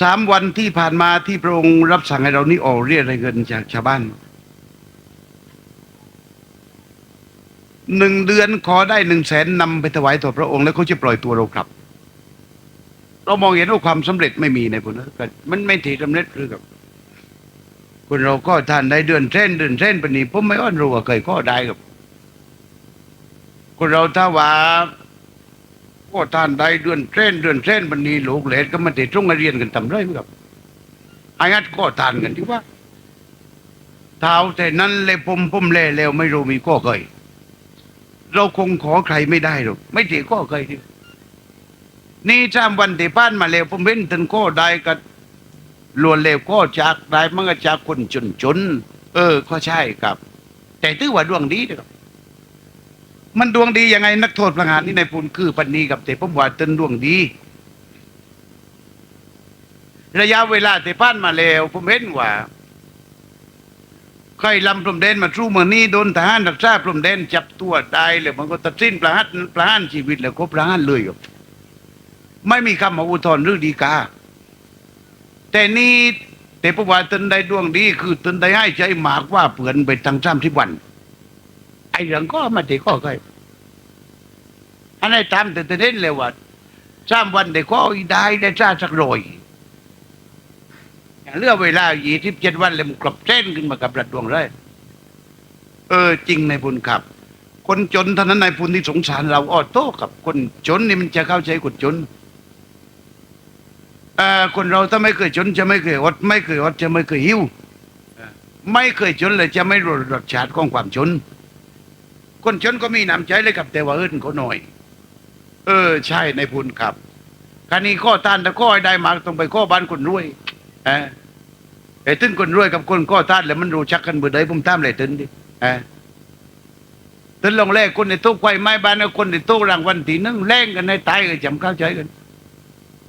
สามวันที่ผ่านมาที่พระองค์รับสั่งให้เรานี่ออกเรียกรายเงินจากชาวบ้านหนึ่งเดือนขอได้หนึ่งแสนนำไปถวายต่อพระองค์แล้วเขาจะปล่อยตัวเรากลับ เรามองเห็นว่าความสำเร็จไม่มีในพวกนั้นกมันไม่ถีสำเร็จหรือกับคนเราก็ท่านได้เดือนเส้นเดือนเส้นปนี้ผมไม่อ้อนรู้ว่าเคยก็ได้กับ คนเราถ้าว่า ก็ท่านได้เดือนเส้นเดือนเส้นปนี้ลูกเหลนก็มาติดตรงเรียนกันทำไรมั้งครับอายัดก็ทานกันที่ว่าเท้าแต่นั้นเลยผมผมเล่แล้วไม่รู้มีก็เคย เราคงขอใครไม่ได้หรอกไม่ถือก็เคยที่นี่จามวันที่ผ่านมาแล้วผมเห็นท่านก็ได้กันล้วนเลวก็จากได้มันก็จากคนจนจนๆเออก็ใช่ครับ แต่ถือว่าดวงดีนะครับ มันดวงดียังไงนักโทษประหารนี่ในพูนคือปันนีกับแต่ผมว่าเต้นดวงดี ระยะเวลาที่ผ่านมาแล้วผมเห็นว่าใครลำพรมแดนมาสู้เมืองนี้โดนทหารรักษาพรมแดนจับตัวได้เลยมันก็ตัดสิ้นประหารประหารชีวิตแล้วก็ประหารเลยครับไม่มีคำมาอุทธรณ์หรือดีกา แต่นี่แต่ประวัติตนได้ดวงดี คือตนได้ให้ใจหมากว่าเปลือนไปทางสามสิบวัน ไอ้เรื่องก็มาได้ก็เคยอันไหนตามแต่ตนเห็นเลยว่าสามวันได้ก็อีได้ได้ชาสักรอยอย่างเรื่องเวลายี่สิบเจ็ดวันเลยมันกลับเส้นขึ้นมากับรัดวงเลยเออจริงในบุญครับ คนจนเท่านั้นในบุญที่สงสารเราอ้อโต้กับคนจนนี่มันจะเข้าใจคนจนเอ่อคนเราถ้าไม่เคยจนจะไม่เคยอดไม่เคยอดจะไม่เคยหิวไม่เคยจนเลยจะไม่รู้รสชาติของความจน คนจนก็มีน้ำใจเลยกับแต่ว่าเอิ้นเขาหน่อย เออ ใช่ในพุนครับคราวนี้ข้อทานแต่ข้อให้ได้มาต้องไปข้อบ้านคนรวยเออไอ้ตึ้นคนรวยกับคนข้อทานแล้วมันรู้ชักกันเบื่อใดผมตามเลยตึ้นดิเออตึ้นลงแรกคนในตู้ไฟไม้บ้านคนในตู้รางวัลตีนึงแรงกันในตายก็จำเข้าใจกัน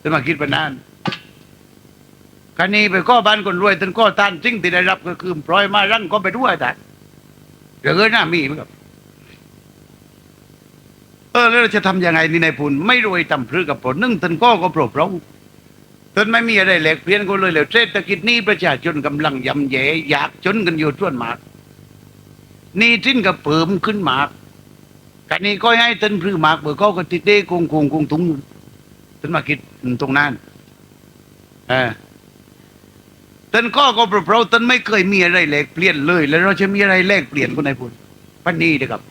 ตึ้นมาคิดปนานคราวนี้ไปข้อบ้านคนรวยท่านข้อท่านสิ่งที่ได้รับก็คือปล่อยมารั้งก็ไปด้วยแต่เดี๋ยวเออหน้ามีมั้งครับ เออแล้วเราจะทำยังไงนี่นายพูนไม่รวยต่ำพรือกับผลนึ่งท่านก็ก็โปรดเราท่านไม่มีอะไรแหลกเพี้ยนก็เลยเหลวเศรษฐกิจนี้ประชาชนกำลังยำแย่อยากจนกันอยู่ทั่วมากนี่ทิ้นกับเพิ่มขึ้นมากกันนี้ก็ให้ท่านพรือมากเบอร์เขาก็ติดเด้คงคงคงทุงท่านมาคิดตรงนั้นเออท่านข้อก็เพราะท่านไม่เคยมีอะไรแลกเปลี่ยนเลย แล้วเราจะมีอะไรแลกเปลี่ยนคนไหนพูดปันนี้นะครับ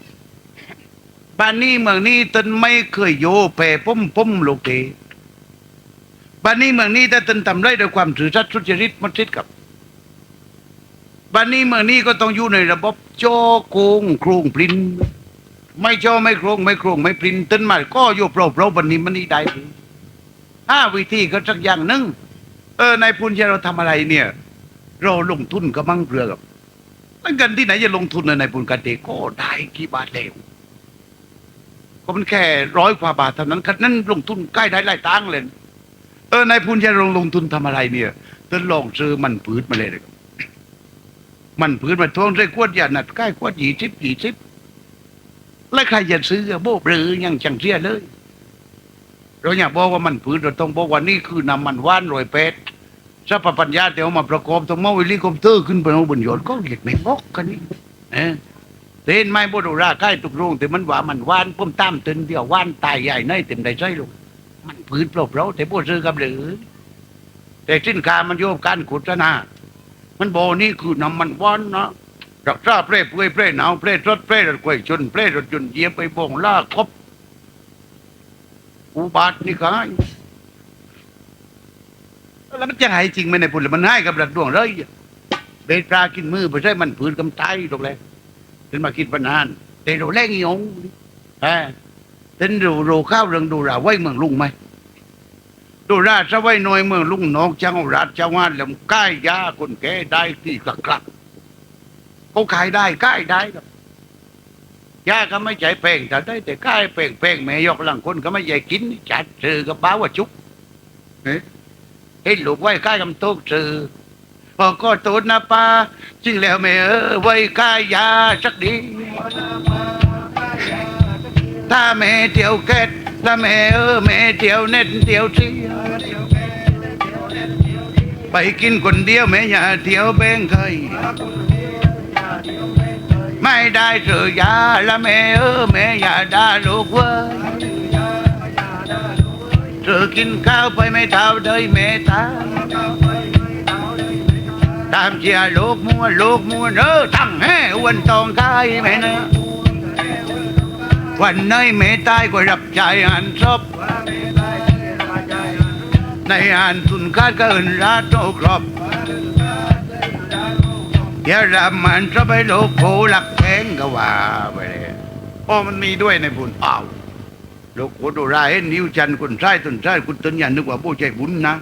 ปันนี้เมืองนี้ท่านไม่เคยโยแผ่ปุ่มปุ่มโลกเกปันนี้เมืองนี้แต่ท่านทำได้ด้วยความถือสัตย์สุจริตมัดสิทธิ์กับปันนี้เมืองนี้ก็ต้องอยู่ในระบบโจโกงโครงปรินไม่โจไม่โครงไม่โครงไม่ปรินท่านมาก็โยเปล่าเปล่าปันนี้มันนี่ได้ห้าวิธีก็สักอย่างหนึ่งเออนายพุนจะเราทำอะไรเนี่ย เราลงทุนก็มั่งเรือกับแล้วเงินที่ไหนจะลงทุนในนายพุนกันเดก็ได้กี่บาทเร็ว ก็มันแค่ร้อยกว่าบาทเท่านั้นคันนั้นลงทุนใกล้ได้หลายตังค์เลย เออนายพุนจะลงลงทุนทำอะไรเนี่ยต้นลองซื้อมันพืชมาเลยนะครับมันพืชมาทวงใส่ขวดยาหนัดใกล้ขวดยี่สิบยี่สิบแล้วใครจะซื้อโบ๊ะหรือยังจังเสียเลย เราอยากบอกว่ามันผืนเราต้องบอกว่านี่คือนำมันว่านโรยเป็ดสัพปัญญาเดี๋ยวมาประกอบต้องมาวิลิคอปเตอร์ขึ้นไปเอาบนยอดก็เรียกไม่บอกกันนี่เออ เห็นไหมบดูราใกล้ตุกโรงแต่มันว่ามันว่านพุ่มตามตึนเดียวว่านตายใหญ่ในเต็มได้ใช่ลูกมันผืนเปล่าแต่พวกซื้อกับหรือ แต่สินค้ามันโยบการขุดนามันบอกนี่คือนำมันว่านเนาะรักษาเปรย์เปื่อยเปรย์หนาวเปรย์รถเปรย์รถกล้วยชนเปรย์รถยนต์เยียบไปบ่งล่าครบอุบาทนี่ก็ให้แล้วมันจะให้จริงไหมในพุ่นมันให้กับรัดดวงเลยเบตรากินมือไปใช่มันผืนกำไตตรงเลย ถึงมาคิดปนานแต่เราแรงอีหงฮะถึงดูดูข้าวเรื่องดูราไว้เมืองลุงไหมดูราชไว้หน่อยเมืองลุงน้องจังหวัดจังหวัดแล้วใกล้ยาคนแก่ได้ที่กลักกลักเขาขายได้ใกล้ได้ครับยาก็ไม่ใจแพงแต่ได้แต่ก้ายแพงแพงแม่ยกหลังคนก็ไม่ใหญ่กินจัดซื้อกับบ้าว่าจุกเอ๊ะเห็นลูกไว้ก้ายกำต๊ะซื้อ พอก็ตูดนะป้าจริงแล้วแม่เออไว้กายาสักดีถ้าแม่เที่ยวแกตถ้าแม่เออแม่เที่ยวเน็ตเที่ยวเที่ยไปกินคนเดียวแม่อย่าเที่ยวแบงเคยไม่ได้เสือยาละแม่เออแม่อย่าด่าลูกเว้ยเธอกินข้าวไปไม่เท่าเดยแม่ตา ตามเชียร์ลูกมัวลูกมัวเออทั้งแห่อ้วันตองกายแม่เนอวันไหนแม่ตายก็รับใจหันศพในอ่านสุนคาดก็อินราโตครอบอย่าละมันจะไปโลกโผหลักแพงก็ว่าไปเลยโอ้มันมีด้วยในบุญเปล่าโลกโคดูรายนิ้วจันทร์คนใช้ตนใช้คุณตนอย่านึกว่าผู้ใจบุญนะ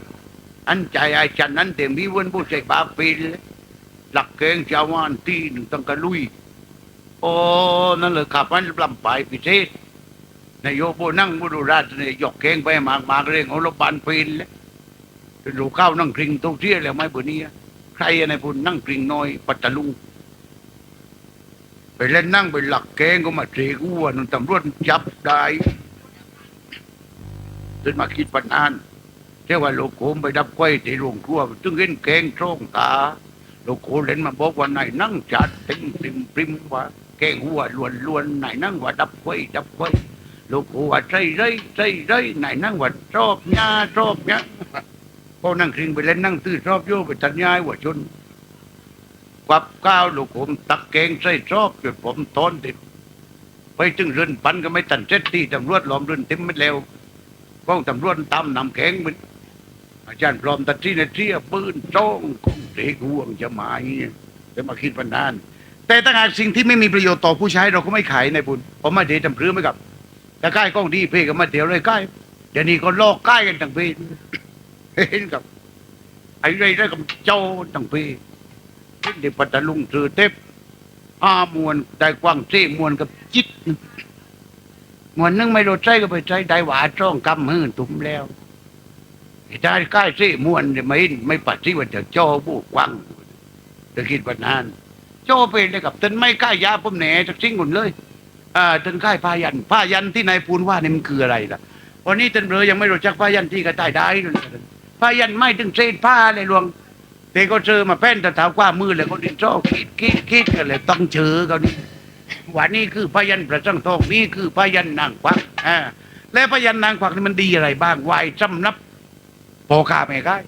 ใจไอ้จันนั้นเต็มวิวันผู้ใจบาปปีเลหลักแกงชาวานที่หนึ่งต้องกระลุย โอ้นั่นเลยขับมันลำไปพิเศษนายโยโบนั่งบุรุราชนายยกแกงไปมากมากเรื่องของรบานปีนเลยดูข้าวนั่งกริงตู้เที่ยแล้วไหม่บุนี้ใครในพุ่นนั่งกริ่งน้อย ปัตตลุงไปเล่นนั่งไปหลักแกงก็มาเทกูว่านุ่นตำรวจจับได้จนมาคิดปัญหาน เรียกว่าโลกโคมไปดับไฟที่โรงครัวจึงเห็นแกงช่องตาโลกโคเล่นมาบอกว่าไหนายนั่งจัดเต็มปริมปริมว่าแกงหัวล้วนล้วนไหนายนั่งว่าดับไฟดับไฟโลกโคว่าใจไรใจไรไหนายนั่งว่าชอบหญ้าชอบหญ้าพอนั่งคริงไปเล่นนั่งตื้อชอบโยไปตัดย้ายหัวชนกวับก้าวลูกผมตักเกงใส่ชอบจนผมทนติดไปถึงเรือนปันก็ไม่ตันเจ็ดที่ตำรวจล้อมเรือนเต็มไม่แล้วกองตำรวจตามนำแข็งมัน อาจารย์ปลอมตัดที่ในที่ปืนจ้องคงเด็กห่วงจะมาอย่างเงี้ยจะมาคิดปัญหาน แต่ถ้างหากสิ่งที่ไม่มีประโยชน์ต่อผู้ใช้เราก็ไม่ขายในบุญผมมาเดทำเพรื้ไม่กับแต่ใกล้กล้องดีเพก็มาเดี๋ยวเลยใกล้เดี๋ยวนี้ก็ลอกใกล้กันทั้งเพเห็นกับไอ้ไรไรกับเจ้าตั้งเห็นเด็กปัตตลุงถือเทปอ้ามวนได้กว้างเจ้มวนกับจิตมวนนึงไม่รู้ใจก็ไปใจได้หวาจ้องกำมือตุ้มแล้ว ได้ใกล้เจ้มวนเนี่ยไม่ไม่ปัดที่ว่าจะเจ้าบูกวังจะคิดปัญหาเจ้าเป็นเลยกับตันไม่ใกล้ยายาผมแหน่จะทิ้งหมดเลยอ่าตันกล้พายันพายันที่นายพูนว่าเนี่ยมันคืออะไรล่ะวันนี้ตันเลอยังไม่รู้จักพายันที่กระต่ายได้เลยพายันไม่ถึงเศษผ้าเลยหลวงเด็กก็เจอมาแป้นแต่เท้าขวามือเลยเขาดินโซ่คิดคิดคิดกันเลยต้องเจอเขานี่วันนี้คือพยันประจังทองนี่คือพยันนางควักอ่าและพยันนางควักนี่มันดีอะไรบ้างไหวจำนับ พอข้าแม่ก้าย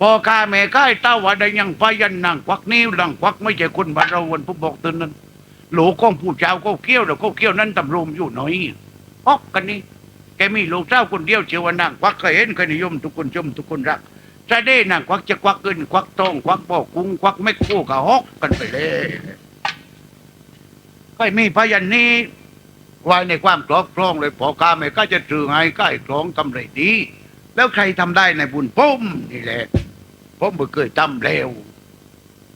พอข้าแม่ก้ายเต้าว่าได้ยังพยันนางควักนี่นางควักไม่ใช่คนบ้านเราวันผู้บอกตื่นนั้นหลก้องผู้เจ้าก็เกี้ยวเดี๋ยวก็เกี้ยวนั้นตำรวมอยู่หน่อยฮอกกันนี่แกมีลูกเจ้าคนเดียวเชื่อว่านางควักเคยเห็นเคยนิยมทุกคนชมทุกคนรักจะได้นางควักจะควักเงินควักทองควักปอกกุ้งควักไม่กู้กับฮอกกันไปเลยก็มีพยันนี้ไว้ในความครอบครองเลยพอข้าไม่ก็จะถือให้ใกล้ครองกำไรดี แล้วใครทำได้ในบุญพุ่มนี่แหละผมเคยทำแล้ว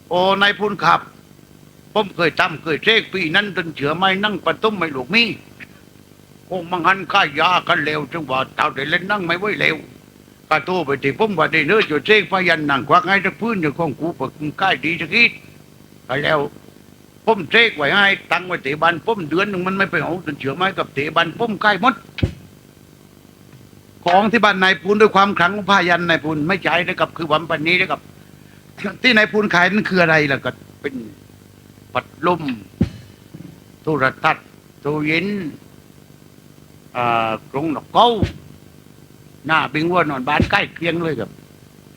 โอ้นายพุนขับ ผมเคยทำเคยเทกปีนั้นจนเฉือไม่นั่งประตุ้มไม่หลูกมีคงมังหันค่ายากันเร็วจังว่าเต่าได้เล่นนั่งไม่ไหวเร็วกระโตไปที่ผมว่าได้เนื้อจุดเจ๊กพยันนั่งควักให้ทักพื้นอยู่ของกูเปิดค่ายดีสักทีไปแล้วผมเจ๊กไว้ให้ตังไว้เตะบันผมเดือนหนึ่งมันไม่ไปเอาจนเชื่อไม้กับเตะบันผมใกล้หมด ของที่บ้านนายพูนด้วยความขลังของพยันนายพูนไม่ใช่นะครับคือวันปันนี้นะครับ ที่นายพูนขายนั่นคืออะไรล่ะก็เป็นปัดลมโทรทัศน์ตู้เย็นกรงนกเก้าหน้าบิงวัวนอนบ้านใกล้เคียงเลยครับ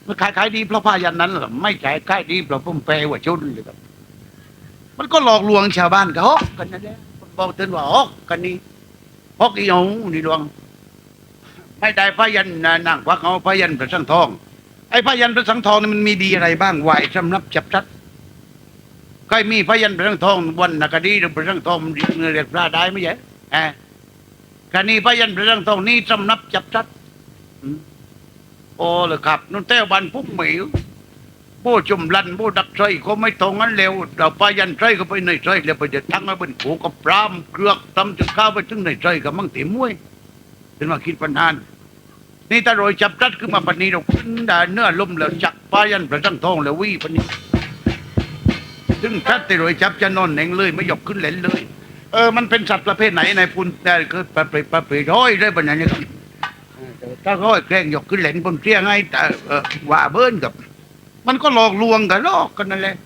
มันขายขายดีเพราะผ้ายันนั้นหรอไม่ขายขายดีเพราะผมแปลว่าชุนเลยครับ มันก็หลอกลวงชาวบ้านก็ฮอกกันนั่นแหละบอกเตือนว่าฮอกกันนี่ฮอกอีหงนี่ดวง ไม่ได้พยันนั่งควักเอาพยันพระสังทอง ไอ้พยันพระสังทองนี่มันมีดีอะไรบ้างไหวสำรับจับชัดใครมีพยันพระสังทองวันนักดีหรือพระสังทองมันเรียกพระได้ไหมใช่เอ่กรณีพยันเรื่องตรงนี้สำนับจับชัดโอ้เลยครับนุ่นแต้วบันปุ๊บเหมียวผู้จุ่มลันผู้ดักใจเขาไม่ตรงนั้นเร็วเราพยันใจก็ไปในใจแล้วไปจะทั้งมาเป็นผูกับปรามเกลือกทำจนข้าวไปถึงในใจกับมั่งตีมวย ถึงมาคิดปัญหานี่ถ้าโรยจับชัดขึ้นมาปันนี้เราขึ้นได้เนื้อลมแล้วจักพยันประจังทองแล้ววิ่ปันนี้ถึงชัดแต่โรยจับจะนอนเหนงเลย ไม่ยกขึ้นเหลนเลย เออมันเป็นสัตว์ประเภทไหนในพุนแต่คือปลาเปรปลาเปรร้อยได้ปัญญาเนี่ยถ้าร้อยแกล้งยกขึ้นเหลนผมเสียงให้แต่เออว่าเบิ้นกับ มันก็หลอกลวงกันลอกกันนั่นแหละ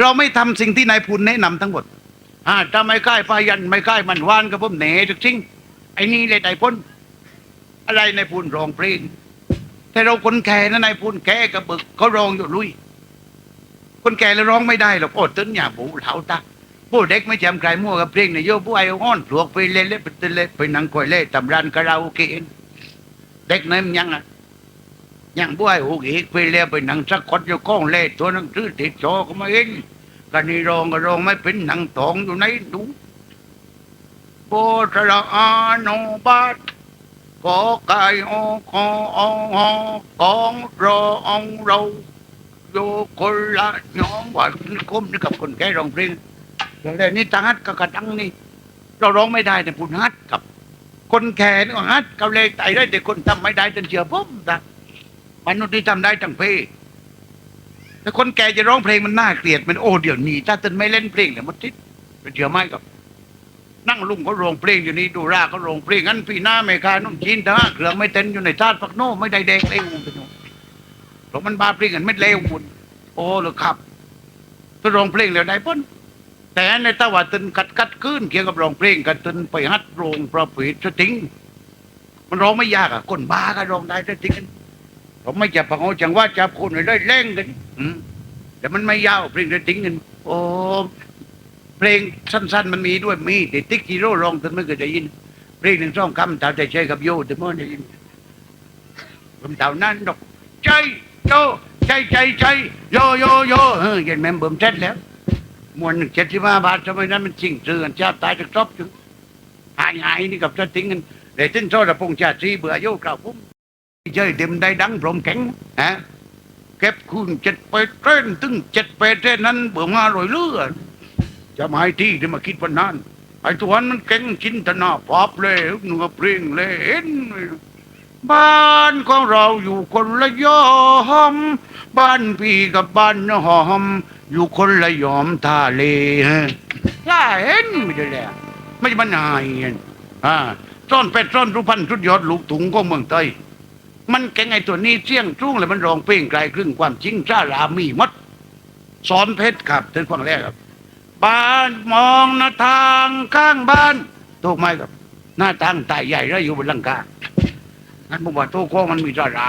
เราไม่ทำสิ่งที่นายพุนแนะนำทั้งหมด อ่าถ้าไม่ค่ายพายันไม่ค่ายมันวานกับผมเหนทุกสิ่งไอ้นี่เลยไอ้พ้นอะไรนายพุนร้องเพลงแต่เราคนแก่นะนายพุนแก่กับบึกเขาร้องอยู่ลุย คนแก่แล้วร้องไม่ได้หรอกโอ้ตึ้นอย่าบูเหลาตาผู้เด็กไม่จำใครมั่วกับเพลงเนี่ยโยผู้ไอ้อ้อนปลวกไปเล่นเล่นไปเต้นเล่นไปนั่งคอยเล่นตำรันคาราโอเกะเด็กนั้นยังอะยังบ่อยโอ้อีกไปแล้วไปนังสักคนอยู่ก้องเล่ตัวนังสือติดจอก็มาเอง กันนี่รองก็รองไม่เป็นหนังตองอยู่ในดูโบสระอาโนบาทกอไก่อคออหอกองรอองเราโยคนละน้องว่าก้มนี่กับคนแก่ร้องเพลงแต่นี่ตังฮัดกับกระตังนี่ เราร้องไม่ได้แต่พูดฮัดกับ คนแก่นี่ฮัดกับเลขไตได้แต่คนทำไม่ได้จนเชื่อผมนะมนุษย์ที่ทำได้ทั้งเพศ แต่คนแก่จะร้องเพลงมันน่าเกลียดมันโอ้เดี๋ยวนี้ถ้าตึนไม่เล่นเพลงเลยมันติดเดี๋ยวไม่กับ นั่งลุงเขาร้องเพลงอยู่นี่ดูราเขาร้องเพลงงั้นพี่หน้าไม่คานุ่มจีนถ้าเครื่องไม่เต้นอยู่ในชาติปักโน่ไม่ได้แดงเลวไปหนูเพราะมันบาเพลงกันไม่เลวบุญโอ้เหรอครับถ้าร้องเพลงแล้วได้พ้นแต่ในตะวันตึนกัดกัดขึ้นเกี่ยวกับร้องเพลงกันตึนไปฮัดโรงประเพณีสติงมันร้องไม่ยากอะคนบ้าก็ร้องได้สติง ผมไม่จับพังโอจังว่าจับคนให้ได้เล่งกันอืมแต่มันไม่ยาวเพลงได้ติ้งกันโอ้เพลงสั้น ๆ มันมีด้วยมีแต่ติ๊กฮีโร่ร้องถึงไม่เคยได้ยิน เพลงหนึ่งสองคำตาใจใช้กับโยแต่ไม่ได้ยินผมเต่านั้นดอกใจโยใจใจใจโยโยโยเออเย็นแม่มเบิ่มเซ็ตแล้วมวนหนึ่งเจ็ดสิบห้าบาททำไมนั้นมันจริงเสื่อนชาติตายจากซบถึงหายหายนี่กับจะทิ้งกันแต่ถึงโซ่ระพงชาติสีเบื่อโยกล่าวพุ่ม chơi đêm đây đắng rộm cánh hả kép khuôn chật bê trên tưng chật bê trên นั้นเบื่อมาลอยเลื่อจะมาให้ที่ยวมาคิดวันนั้นไอ้ตัวนั้นมันแข็งชินตนาปอบเลยหนัวเปล่งเลยเห็นบ้านของเราอยู่คนละยอม บ้านพี่กับบ้านหอม อยู่คนละยอมทาเลฮะล่าเห็นไม่ได้แล้วไม่ใช่มันหายอ่าซ่อนเป็ดซ่อนรูปพันธุ์ชุดยอดลูกถุงของเมืองไทย มันแกงไงตัวนี้เสี่ยงจุ้งเลยมันรองเพลงไกลครึ่งความจริงจ้ารามีมัดสอนเพชรครับถึงฟังแรกครับ บ้านมองหน้าทางข้างบ้านถูกไหมครับ หน้าต่างตายใหญ่แล้วอยู่บนหลังคางั้นผมว่าตู้โค้งมันมีจ้ารา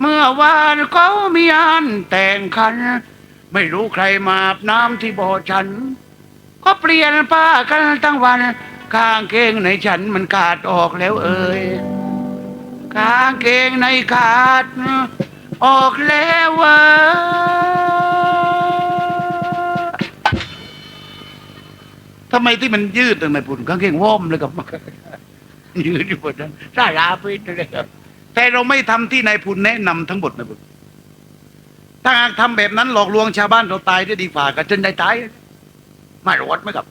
เมื่อวานเขามีอันแต่งคัน ไม่รู้ใครมาอาบน้ำที่บ่อฉัน ก็เปลี่ยนผ้ากันทั้งวัน ข้างเกงในฉันมันขาดออกแล้วเอ่ย กางเกงในขาด ออกแล้วเวะทำไมที่มันยืดตรงไหนปุ่นกางเกงว่อมเลยกับยืดอยู่บนนั้นสาราไปเลยกับแต่เราไม่ทำที่นายพุนแนะนำทั้งหมดนะบุญถ้าหากทำแบบนั้นหลอกลวงชาวบ้านเราตายได้ดีกว่ากันจนได้ตายไม่รอดไหมครับ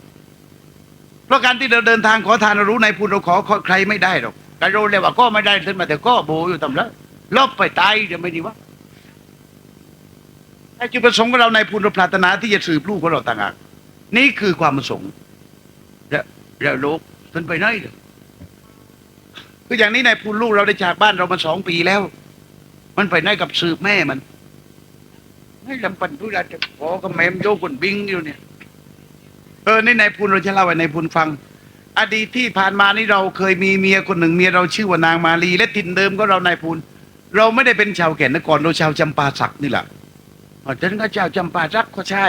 เพราะการที่เราเดินทางขอทานเรารู้นายพุนเราขอใครไม่ได้หรอก แต่รู้เลยว่าก็ไม่ได้ขึ้นมาแต่ก็โบอยู่ตำละลบไปตายจะไม่ดีวะไอ้จุดประสงค์ของเราในพุนเราปรารถนาที่จะสืบลูกของเราต่างหากนี่คือความประสงค์แล้วแล้วลูกท่านไปไหนเลยคืออย่างนี้ในพุนลูกเราได้จากบ้านเรามาสองปีแล้ว มันไปไหนกับสืบแม่มันไม่ลำปันทุลาจะขอกับแม่มโยกคนบิงอยู่เนี่ยเออนี่ในพุนเราจะเล่าให้ในพุนฟัง อดีตที่ผ่านมานี่เราเคยมีเมียคนหนึ่งเมียเราชื่อว่านางมาลี และถิ่นเดิมก็เรานายพูนเราไม่ได้เป็นชาวแก่นนครเราชาวจำปาสักนี่แหละอ๋อฉันก็ชาวจำปาสักก็ใช่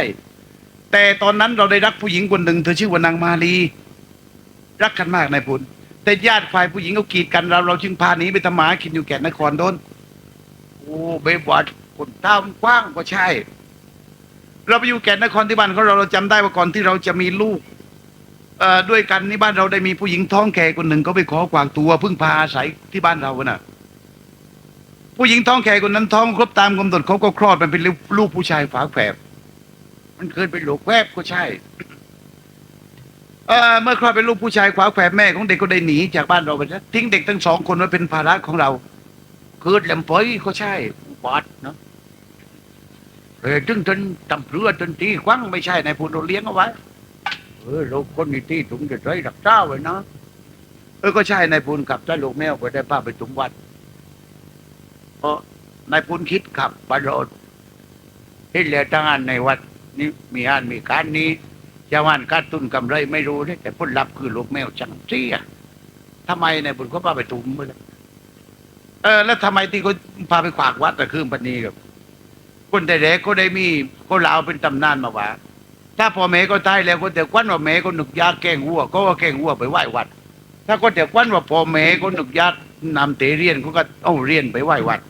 แต่ตอนนั้นเราได้รักผู้หญิงคนหนึ่งเธอชื่อว่านางมาลี รักกันมากนายพูนแต่ญาติฝ่ายผู้หญิงเขากีดกันเราเราจึงพาหนีไปทำหมากินอยู่แก่นนครโดนโอ้เบบวัดคนต้ากว้างก็ใช่ เราไปอยู่แก่นนครที่บ้านของเราเราจำได้ว่าก่อนที่เราจะมีลูก ด้วยกันนี่บ้านเราได้มีผู้หญิงท้องแก่คนหนึ่งเขาไปขอกวางตัวเพิ่งพาอาศัยที่บ้านเราน่ะ ผู้หญิงท้องแก่คนนั้นท้องครบตามกำหนดเขาก็คลอดมันเป็นลูกผู้ชายฝาแฝดมันเคยเป็นลูกแวบก็ใช่เมื่อคลอดเป็นลูกผู้ชายฝาแฝดแม่ของเด็กก็ได้หนีจากบ้านเราไปทิ้งเด็กทั้งสองคนไว้เป็นภาระของเราคือแหลมปอยก็ใช่บอดเนาะเออจึงจนตำเรือจนตีควังไม่ใช่ในายพูนเราเลี้ยงเอาไว้ เออลูกคนนี้ที่ถุงจะใช้ดักเจ้าไว้นะเออก็ใช่นายพูนขับใช้ลูกแมวก็ได้ป้าไปถุงวัดเพราะนายพุนคิดขับประโยชน์ที่เหลือทั้งอันในวัดนี้มีอันมีการนี้จะวานการตุนกำไรไม่รู้เลยแต่ผลลัพธ์คือลูกแมวจังเสียทำไมนายบุญก็พาไปตุ้มไปเลยเออแล้วทำไมที่เขาพาไปขวากวัดแต่คืนปันนี้กับคนแต่เด็กก็ได้มีก็ลาวเป็นตำนานมาว่า ถ้าพ่อแม่ก็ตายแล้วก็แต่ควันว่าแม่ก็หนึกยาแกงวัว ก็ว่าแกงวัวไปไหว้วัด ถ้าก็แต่ควันว่าพ่อแม่ก็หนึกยานำเตเรียนก็ก็เอาเรียนไปไหว้วัด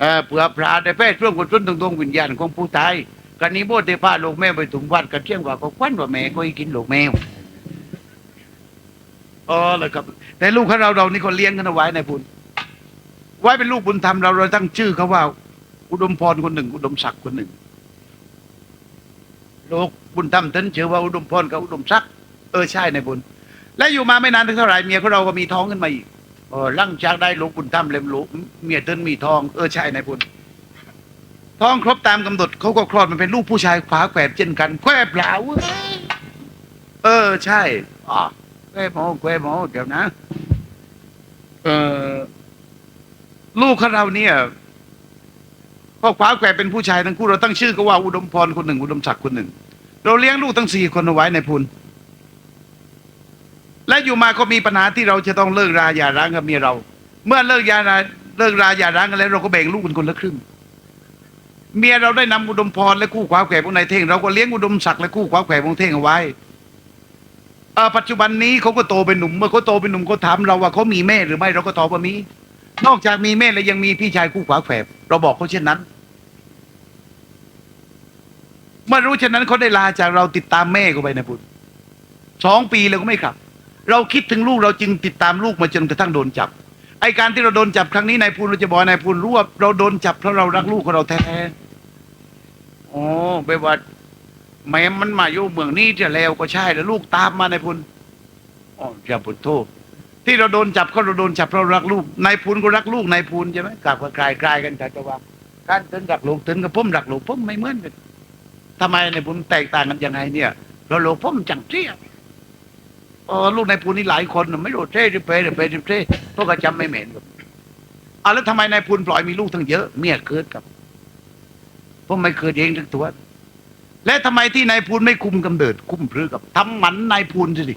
เออเผื่อพระได้แพทย์ช่วงกุศลตรงดวงวิญญาณของผู้ตายกันนี้โบสถ์ได้พาลูกแม่ไปถึงวัดกันเที่ยงกว่าก็ควันว่าแม่ก็กินลูกแมวอ๋อเลยครับแต่ลูกของเราเรานี่คนเลี้ยงกันเอาไว้ในายพุนไว้เป็นลูกบุญธรรมเราเราตั้งชื่อเขาว่า อุดมพรคนหนึ่ง อุดมศักดิ์คนหนึ่ง ลูกบุญธรรมท่านชื่อว่าอุดมพรกับอุดมศักดิ์เออใช่ในบุญ และอยู่มาไม่นานเท่าไหร่เมียของเราก็มีท้องขึ้นมาอีกเออลังจากได้ลูกบุญธรรมเล็มลูกเมียท่านมีทองเออใช่ในบุญท้องครบตามกำหนดเขาก็คลอดมันเป็นลูกผู้ชายขวาแขวบเช่นกันแควบเปล่าเออใช่อ๋อแควบโมแควบโมเดี๋ยวนะ เออลูกของเราเนี่ย พ่อขวาแขวบเป็นผู้ชายทั้งคู่เราตั้งชื่อก็ว่าอุดมพรคนหนึ่ง อุดมศักดิ์คนหนึ่ง เราเลี้ยงลูกทั้งสี่คนเอาไว้ในพุนและอยู่มาก็มีปัญหาที่เราจะต้องเลิกราหย่าร้างกับเมียเรา เมื่อเลิกยาราเลิกราหย่าร้างกันแล้วเราก็แบ่งลูกเป็นคนละครึ่งเมียเราได้นำอุดมพรและคู่ขวาแขวของนายเท่งเราก็เลี้ยงอุดมศักดิ์และคู่ขวาแขวงเท่งเอาไว้ปัจจุบันนี้เขาก็โตเป็นหนุ่มเมื่อเขาโตเป็นหนุ่มเขาถามเราว่าเขามีแม่หรือไม่เราก็ตอบว่ามี นอกจากมีแม่แล้วยังมีพี่ชายคู่ขวาแขวเราบอกเขาเช่นนั้น เมื่อรู้เช่นนั้นเขาได้ลาจากเราติดตามแม่เขาไปนะพุทธสองปีแล้วก็ไม่กลับ เราคิดถึงลูกเราจึงติดตามลูกมาจนกระทั่งโดนจับ ไอการที่เราโดนจับครั้งนี้นายพูนเราจะบอกนายพูนรู้ว่าเราโดนจับเพราะเรารักลูกของเราแท้ๆอ๋อไปว่าแม่มันมาอยู่เมืองนี้จะแล้วก็ใช่แล้วลูกตามมานายพูนอ๋อจะพุทโทษ ที่เราโดนจับเขาเราโดนจับเพราะรักลูกนายพูนก็รักลูกนายพูนใช่ไหมกลับก็คลายคลายกันแต่จะว่าการถึงรักลูกถึงกับผมรักลูกผมไม่เหมือนกันทำไมนายพูนแตกต่างกันยังไงเนี่ยเราลูกผมจังเที่ยเออลูกนายพูนนี่หลายคนไม่รู้เท่หรือเปหรือเปหรือเท่พวกก็จำไม่เหม็นครับอะแล้วทำไมนายพูนปล่อยมีลูกทั้งเยอะ เมียเกิดกับผมไม่เกิดเองทั้งตัวและทำไมที่นายพูนไม่คุมกำเนิด คุมพรือกับทำหมันนายพูนสิ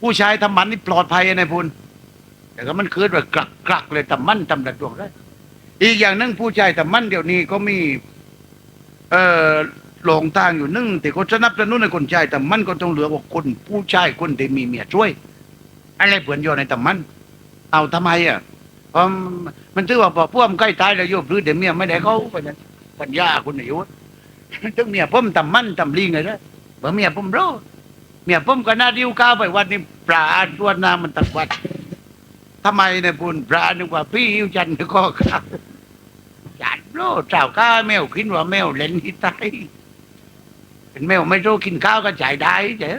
ผู้ชายทำมันนี่ปลอดภัยนายพูนแต่ก็มันเกิดแบบกลักกลักเลยทำหมันทำดัดดวงได้อีกอย่างนึงผู้ชายทำหมันเดี๋ยวนี้ก็มี เอ่อหลงทางอยู่นึ่งแต่ก็สนับสนุนในคนชายแต่มันก็ต้องเหลือว่าคนผู้ชายคนที่มีเมียช่วย อะไรเผื่อนโยนในแต่มัน เอาทำไมอะเพราะมันถือว่าพอพวกมันใกล้ตายแล้วโยบหรือเดี๋ยวเมียไม่ได้เขาไปนั้นปัญญาคุณอายุถึงเมียผมทำมันทำลิงไงนะเมื่อเมียผมรู้ เนี่ยผมก็น่าดิ้วก้าวไปวันนี้ปลาตัวน้ำมันตักวัดทำไมเนี่ยพูนปลานึกว่าพี่อิวจันทร์ก็ข้าวจันทร์รู้เจ้าก้าแมวคินว่าแมวเล่นที่ไตเป็นแมวไม่รู้กินข้าวก็จ่ายได้เจ้